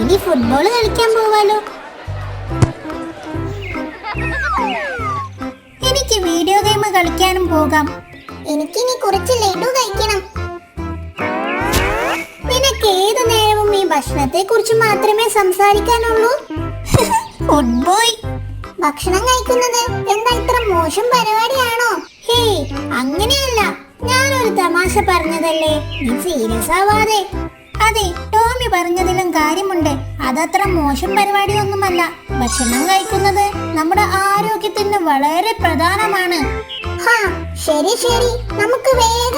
ഇനി ഫുട്ബോൾ കളിക്കാൻ പോവാലോ. എനിക്ക് വീഡിയോ ഗെയിം കളിക്കാനും പോകാം. എനിക്കിനി കുറച്ച് ലഡു കഴിക്കണം. നിനക്ക് ഏത് നേരവും ഈ ഭക്ഷണത്തെ കുറിച്ച് മാത്രമേ സംസാരിക്കാനുള്ളൂ? ഫുഡ് ഭക്ഷണം കഴിക്കുന്നത് എന്താ ഇത്ര മോശം പരിപാടി? തമാശ പറഞ്ഞതല്ലേ? നീ സീരിയസ് ആവാതെ. അതെ ടോമി പറഞ്ഞതിലും കാര്യമുണ്ട്. അതത്ര മോശം പരിപാടിയൊന്നുമല്ല. ഭക്ഷണം കഴിക്കുന്നത് നമ്മുടെ ആരോഗ്യത്തിന് വളരെ പ്രധാനമാണ്. ശരി ശരി. നമുക്ക് വേഗം